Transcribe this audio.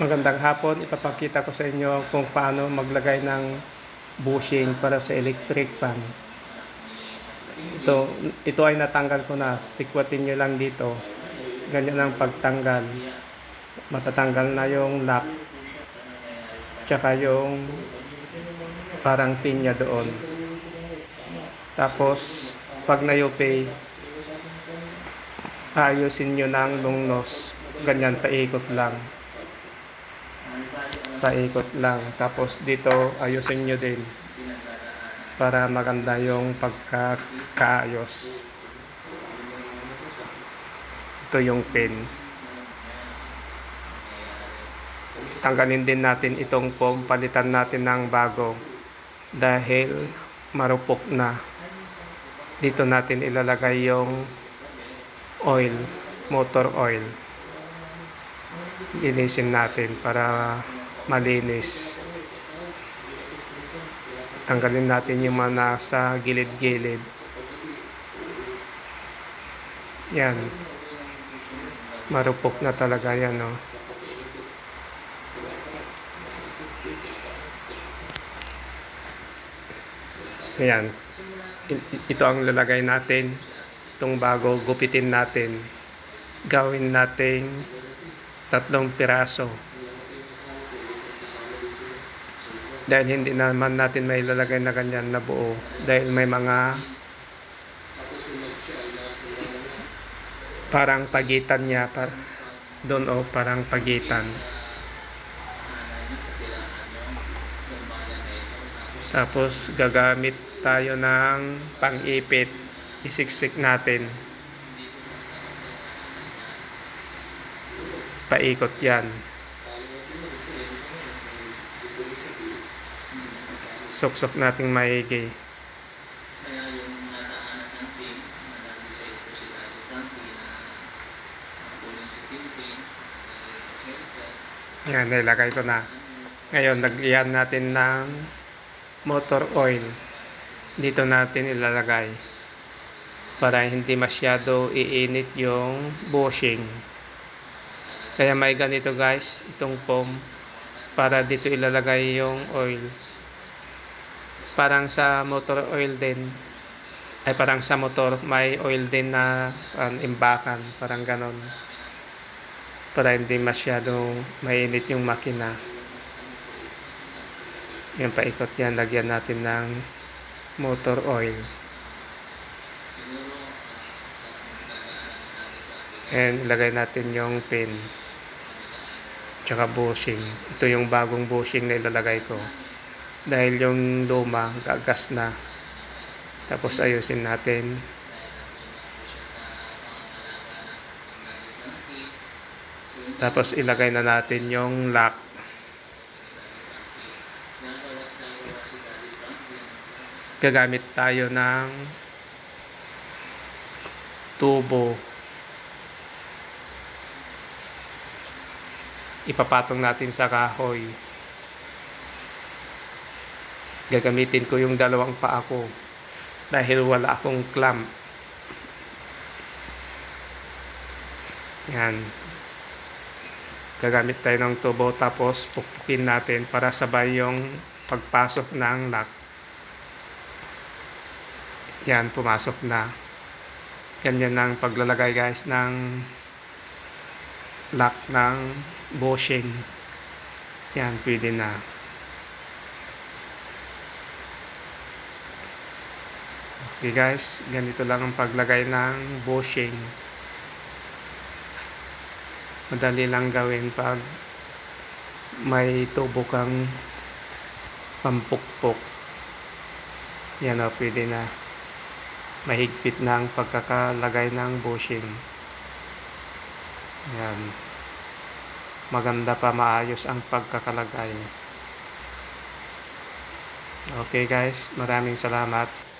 Magandang hapon, ipapakita ko sa inyo kung paano maglagay ng bushing para sa electric fan. Ito, ito ay natanggal ko na. Sikwatin nyo lang dito. Ganyan ang pagtanggal. Matatanggal na yung lock. Tsaka yung parang pin niya doon. Tapos, pag na-upay, ayusin nyo ng lungnos. Ganyan, paikot lang paikot lang. Tapos dito, ayusin nyo din para maganda yung pagkakaayos. Ito yung pin. Tanggalin din natin itong foam, palitan natin ng bago dahil marupok na. Dito natin ilalagay yung oil, motor oil. Linisin natin para malinis. Tanggalin natin yung mga nasa gilid-gilid. Yan. Marupok na talaga yan, no. Ayan. Ito ang lalagay natin. Itong bago, gupitin natin. Gawin nating tatlong piraso. Dahil hindi naman natin may lalagay na ganyan na buo. Dahil may mga parang pagitan niya. Par doon o parang pagitan. Tapos gagamit tayo ng pang-ipit. Isiksik natin. Paikot yan. Sok-sok nating maigi. Kaya yung nadaanan ng team, ko si Daddy Frankie na kunin si Tintin, nalagay sa shelter, Yan, nilagay ko na. Ngayon, lagyan natin ng motor oil. Dito natin ilalagay. Para hindi masyado iinit yung bushing. Kaya may ganito guys, itong foam. Para dito ilalagay yung oil. Parang sa motor oil din. Ay parang sa motor may oil din na um, imbakan. Parang ganon. Para hindi masyadong mainit yung makina. Yung paikot yan, lagyan natin ng motor oil. And ilagay natin yung pin. Tsaka bushing. Ito yung bagong bushing na ilalagay ko. Dahil yung luma, gagas na. Tapos ayusin natin. Tapos ilagay na natin yung lock. Gagamit tayo ng tubo. Ipapatong natin sa kahoy. Gagamitin ko yung dalawang paa ko dahil wala akong clamp. Yan. Gagamit tayo ng tubo tapos pukpukin natin para sabay yung pagpasok ng lock. Yan, pumasok na. Ganyan ang paglalagay guys ng lock ng bushing. Yan, pwede na. Okay guys, ganito lang ang paglagay ng bushing. Madali lang gawin pag may tubo kang pampukpok. Yan o, pwede na. Mahigpit ang pagkakalagay ng bushing. Yan. Maganda pa maayos ang pagkakalagay. Okay guys, maraming salamat.